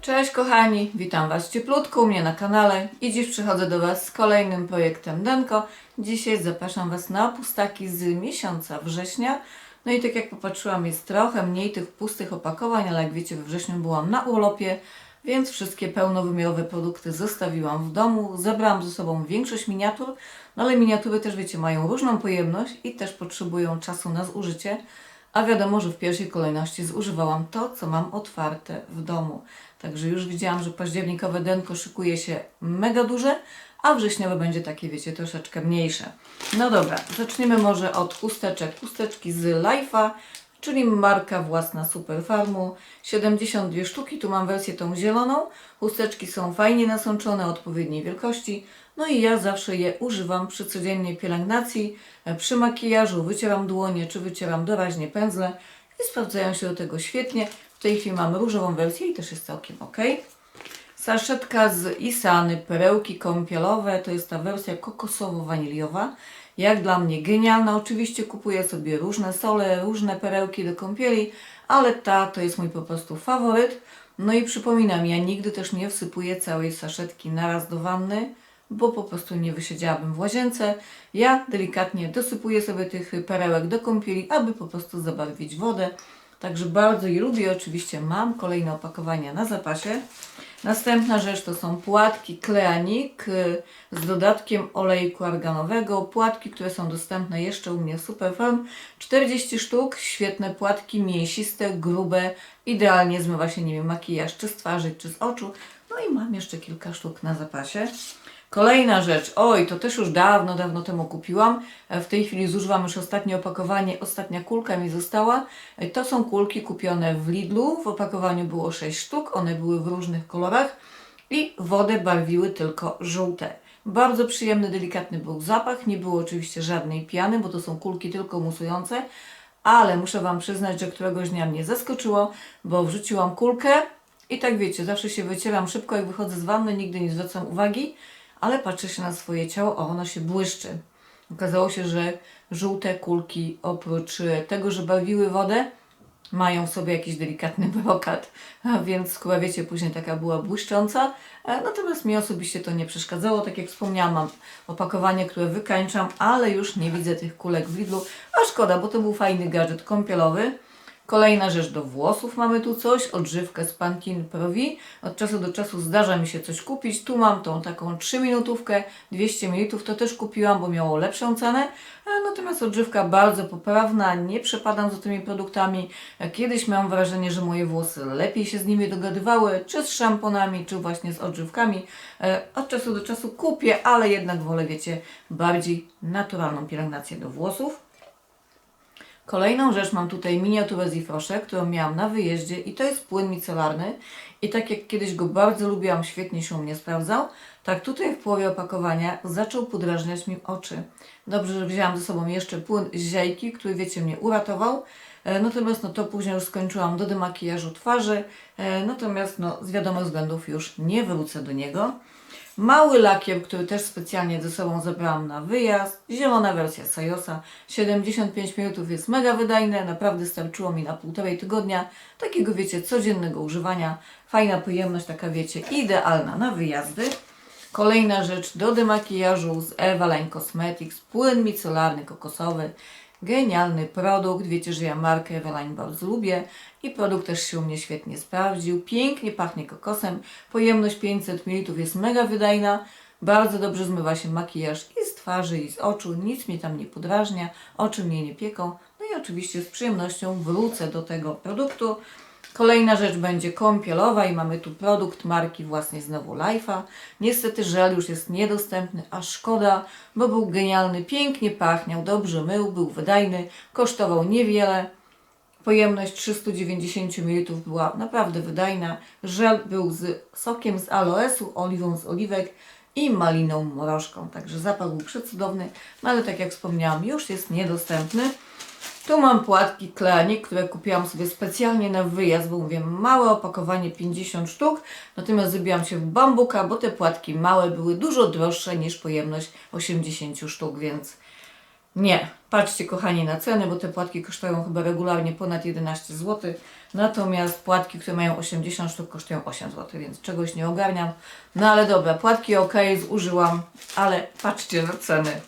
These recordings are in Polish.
Cześć kochani, witam Was cieplutko u mnie na kanale i dziś przychodzę do Was z kolejnym projektem Denko. Dzisiaj zapraszam Was na pustaki z miesiąca września. No i tak jak popatrzyłam jest trochę mniej tych pustych opakowań, ale jak wiecie we wrześniu byłam na urlopie, więc wszystkie pełnowymiarowe produkty zostawiłam w domu. Zebrałam ze sobą większość miniatur, no ale miniatury też wiecie mają różną pojemność i też potrzebują czasu na zużycie. A wiadomo, że w pierwszej kolejności zużywałam to, co mam otwarte w domu. Także już widziałam, że październikowe denko szykuje się mega duże, a wrześniowe będzie takie, wiecie, troszeczkę mniejsze. No dobra, zaczniemy może od chusteczek. Chusteczki z Life'a, czyli marka własna Superfarmu. 72 sztuki, tu mam wersję tą zieloną. Chusteczki są fajnie nasączone, odpowiedniej wielkości. No i ja zawsze je używam przy codziennej pielęgnacji, e, przy makijażu, wycieram dłonie czy wycieram doraźnie pędzle i sprawdzają się do tego świetnie. W tej chwili mam różową wersję i też jest całkiem ok. Saszetka z Isany, perełki kąpielowe, to jest ta wersja kokosowo-waniliowa. Jak dla mnie genialna, oczywiście kupuję sobie różne sole, różne perełki do kąpieli, ale ta to jest mój po prostu faworyt. No i przypominam, ja nigdy też nie wsypuję całej saszetki naraz do wanny, bo po prostu nie wysiedziałabym w łazience. Ja delikatnie dosypuję sobie tych perełek do kąpieli, aby po prostu zabarwić wodę. Także bardzo je lubię. Oczywiście mam kolejne opakowania na zapasie. Następna rzecz to są płatki Kleanik y, z dodatkiem olejku arganowego. Płatki, które są dostępne jeszcze u mnie w Superfarm. 40 sztuk, świetne płatki, mięsiste, grube. Idealnie zmywa się nimi makijaż czy z twarzy, czy z oczu. No i mam jeszcze kilka sztuk na zapasie. Kolejna rzecz, oj, to też już dawno, dawno temu kupiłam. W tej chwili zużywam już ostatnie opakowanie, ostatnia kulka mi została. To są kulki kupione w Lidlu. W opakowaniu było 6 sztuk, one były w różnych kolorach i wodę barwiły tylko żółte. Bardzo przyjemny, delikatny był zapach, nie było oczywiście żadnej piany, bo to są kulki tylko musujące, ale muszę Wam przyznać, że któregoś dnia mnie zaskoczyło, bo wrzuciłam kulkę i tak wiecie, zawsze się wycieram szybko, jak wychodzę z wanny, nigdy nie zwracam uwagi, ale patrzę się na swoje ciało, o ono się błyszczy. Okazało się, że żółte kulki oprócz e, tego, że barwiły wodę, mają w sobie jakiś delikatny brokat, a więc skóra, wiecie, później taka była błyszcząca. E, Natomiast mi osobiście to nie przeszkadzało. Tak jak wspomniałam, mam opakowanie, które wykańczam, ale już nie widzę tych kulek w Lidlu. A szkoda, bo to był fajny gadżet kąpielowy. Kolejna rzecz do włosów mamy tu coś, odżywkę z Pantene Provi. Od czasu do czasu zdarza mi się coś kupić. Tu mam tą taką 3 minutówkę, 200 ml, to też kupiłam, bo miało lepszą cenę. E, Natomiast odżywka bardzo poprawna, nie przepadam za tymi produktami. E, Kiedyś miałam wrażenie, że moje włosy lepiej się z nimi dogadywały, czy z szamponami, czy właśnie z odżywkami. E, Od czasu do czasu kupię, ale jednak wolę, wiecie, bardziej naturalną pielęgnację do włosów. Kolejną rzecz mam tutaj miniaturę Zifrosze, którą miałam na wyjeździe i to jest płyn micelarny i tak jak kiedyś go bardzo lubiłam, świetnie się u mnie sprawdzał, tak tutaj w połowie opakowania zaczął podrażniać mi oczy. Dobrze, że wzięłam ze sobą jeszcze płyn z ziajki, który wiecie mnie uratował, natomiast no to później już skończyłam do demakijażu twarzy, e, natomiast no z wiadomych względów już nie wrócę do niego. Mały lakier, który też specjalnie ze sobą zabrałam na wyjazd. Zielona wersja Sajosa. 75 minut jest mega wydajne. Naprawdę starczyło mi na półtorej tygodnia. Takiego, wiecie, codziennego używania. Fajna pojemność, taka, wiecie, idealna na wyjazdy. Kolejna rzecz do demakijażu z Evaline Cosmetics. Płyn micelarny kokosowy. Genialny produkt. Wiecie, że ja markę Evaline bardzo lubię i produkt też się u mnie świetnie sprawdził. Pięknie pachnie kokosem. Pojemność 500 ml jest mega wydajna. Bardzo dobrze zmywa się makijaż i z twarzy, i z oczu. Nic mnie tam nie podrażnia, oczy mnie nie pieką. No i oczywiście z przyjemnością wrócę do tego produktu. Kolejna rzecz będzie kąpielowa i mamy tu produkt marki własnej znowu Life'a. Niestety żel już jest niedostępny, a szkoda, bo był genialny, pięknie pachniał, dobrze mył, był wydajny, kosztował niewiele. Pojemność 390 ml była naprawdę wydajna. Żel był z sokiem z aloesu, oliwą z oliwek i maliną morożką. Także zapach był przecudowny, no ale tak jak wspomniałam, już jest niedostępny. Tu mam płatki Kleanik, które kupiłam sobie specjalnie na wyjazd, bo mówię, małe opakowanie 50 sztuk, natomiast zrobiłam się w bambuka, bo te płatki małe były dużo droższe niż pojemność 80 sztuk, więc Nie, patrzcie kochani na ceny, bo te płatki kosztują chyba regularnie ponad 11 zł, natomiast płatki, które mają 80 sztuk kosztują 8 zł, więc czegoś nie ogarniam. No ale dobra, płatki ok, zużyłam, ale patrzcie na ceny.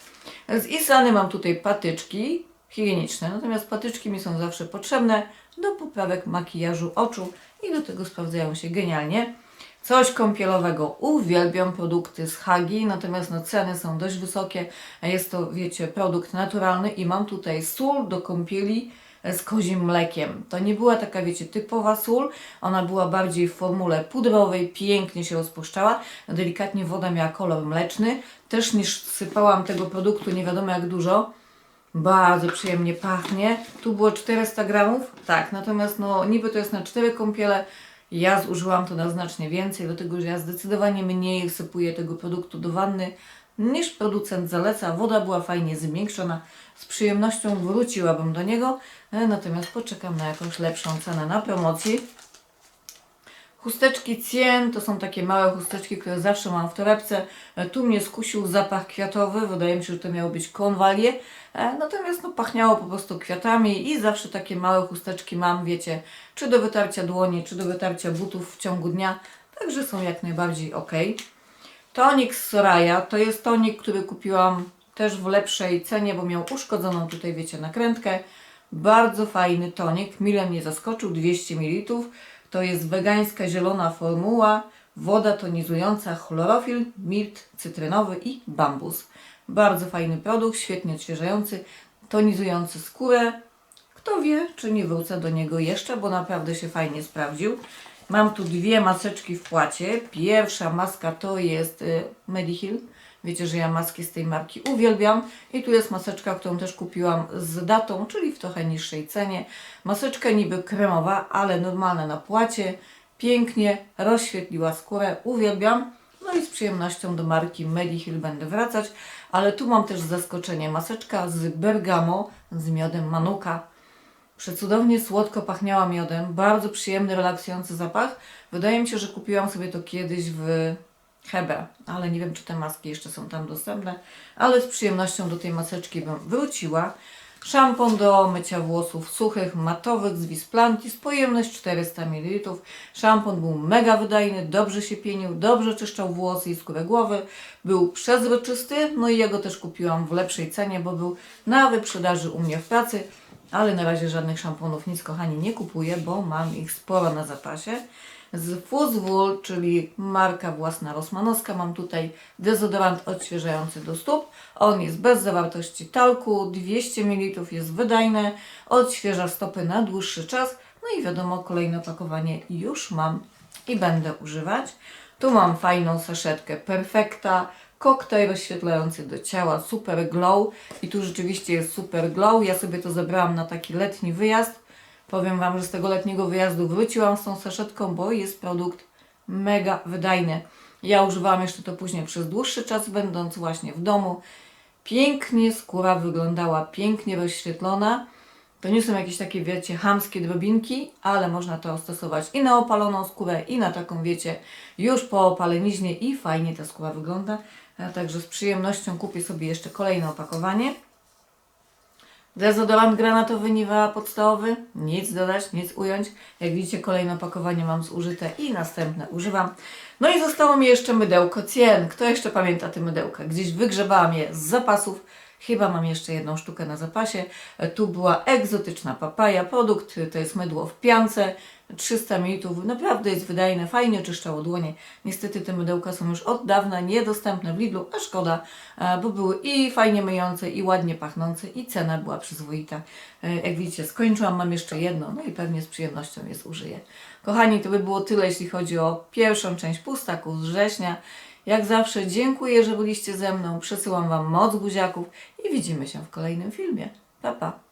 Z Islany mam tutaj patyczki higieniczne, natomiast patyczki mi są zawsze potrzebne do poprawek makijażu oczu i do tego sprawdzają się genialnie. Coś kąpielowego. Uwielbiam produkty z Hagi, natomiast no, ceny są dość wysokie. Jest to, wiecie, produkt naturalny i mam tutaj sól do kąpieli z kozim mlekiem. To nie była taka, wiecie, typowa sól. Ona była bardziej w formule pudrowej, pięknie się rozpuszczała. Delikatnie woda miała kolor mleczny. Też niż sypałam tego produktu nie wiadomo jak dużo. Bardzo przyjemnie pachnie. Tu było 400 gramów, tak, natomiast no niby to jest na 4 kąpiele. Ja zużyłam to na znacznie więcej, dlatego że ja zdecydowanie mniej wsypuję tego produktu do wanny niż producent zaleca. Woda była fajnie zmiękczona. Z przyjemnością wróciłabym do niego, e, natomiast poczekam na jakąś lepszą cenę na promocji. Chusteczki Cien to są takie małe chusteczki, które zawsze mam w torebce. E, Tu mnie skusił zapach kwiatowy, wydaje mi się, że to miało być konwalie. E, Natomiast no, pachniało po prostu kwiatami i zawsze takie małe chusteczki mam, wiecie, czy do wytarcia dłoni, czy do wytarcia butów w ciągu dnia. Także są jak najbardziej ok. Tonik z Soraya to jest tonik, który kupiłam też w lepszej cenie, bo miał uszkodzoną tutaj, wiecie, nakrętkę. Bardzo fajny tonik, mile mnie zaskoczył, 200 ml. To jest wegańska zielona formuła, woda tonizująca, chlorofil, mirt cytrynowy i bambus. Bardzo fajny produkt, świetnie odświeżający, tonizujący skórę. Kto wie, czy nie wrócę do niego jeszcze, bo naprawdę się fajnie sprawdził. Mam tu dwie maseczki w płacie. Pierwsza maska to jest y, Mediheal. Wiecie, że ja maski z tej marki uwielbiam. I tu jest maseczka, którą też kupiłam z datą, czyli w trochę niższej cenie. Maseczka niby kremowa, ale normalna na płacie. Pięknie rozświetliła skórę. Uwielbiam. No i z przyjemnością do marki Mediheal będę wracać. Ale tu mam też zaskoczenie. Maseczka z bergamo z miodem Manuka. Przecudownie słodko pachniała miodem, bardzo przyjemny, relaksujący zapach. Wydaje mi się, że kupiłam sobie to kiedyś w Hebe, ale nie wiem, czy te maski jeszcze są tam dostępne, ale z przyjemnością do tej maseczki bym wróciła. Szampon do mycia włosów suchych, matowych z Wisplantis, pojemność 400 ml. Szampon był mega wydajny, dobrze się pienił, dobrze czyszczał włosy i skórę głowy. Był przezroczysty, no i ja go też kupiłam w lepszej cenie, bo był na wyprzedaży u mnie w pracy ale na razie żadnych szamponów nic kochani nie kupuję, bo mam ich sporo na zapasie. Z Fuzzwool, czyli marka własna Rosmanowska, mam tutaj dezodorant odświeżający do stóp. On jest bez zawartości talku, 200 ml jest wydajny, odświeża stopy na dłuższy czas. No i wiadomo, kolejne opakowanie już mam i będę używać. Tu mam fajną saszetkę Perfekta, koktajl rozświetlający do ciała, super glow i tu rzeczywiście jest super glow. Ja sobie to zebrałam na taki letni wyjazd. Powiem Wam, że z tego letniego wyjazdu wróciłam z tą saszetką, bo jest produkt mega wydajny. Ja używałam jeszcze to później przez dłuższy czas, będąc właśnie w domu. Pięknie skóra wyglądała, pięknie rozświetlona. To nie są jakieś takie, wiecie, chamskie drobinki, ale można to stosować i na opaloną skórę, i na taką, wiecie, już po opaleniźnie i fajnie ta skóra wygląda. Także z przyjemnością kupię sobie jeszcze kolejne opakowanie. Dezodorant granatowy Nivea podstawowy, nic dodać, nic ująć. Jak widzicie kolejne opakowanie mam zużyte i następne używam. No i zostało mi jeszcze mydełko Cien. Kto jeszcze pamięta te mydełka? Gdzieś wygrzebałam je z zapasów. Chyba mam jeszcze jedną sztukę na zapasie. E, Tu była egzotyczna papaja. Produkt y, to jest mydło w piance. 300 ml. Naprawdę jest wydajne, fajnie czyszczało dłonie. Niestety te mydełka są już od dawna niedostępne w Lidlu, a szkoda, e, bo były i fajnie myjące, i ładnie pachnące, i cena była przyzwoita. E, Jak widzicie, skończyłam, mam jeszcze jedno, no i pewnie z przyjemnością je zużyję. Kochani, to by było tyle, jeśli chodzi o pierwszą część pustaków z września. Jak zawsze dziękuję, że byliście ze mną, przesyłam Wam moc buziaków i widzimy się w kolejnym filmie. Pa, pa!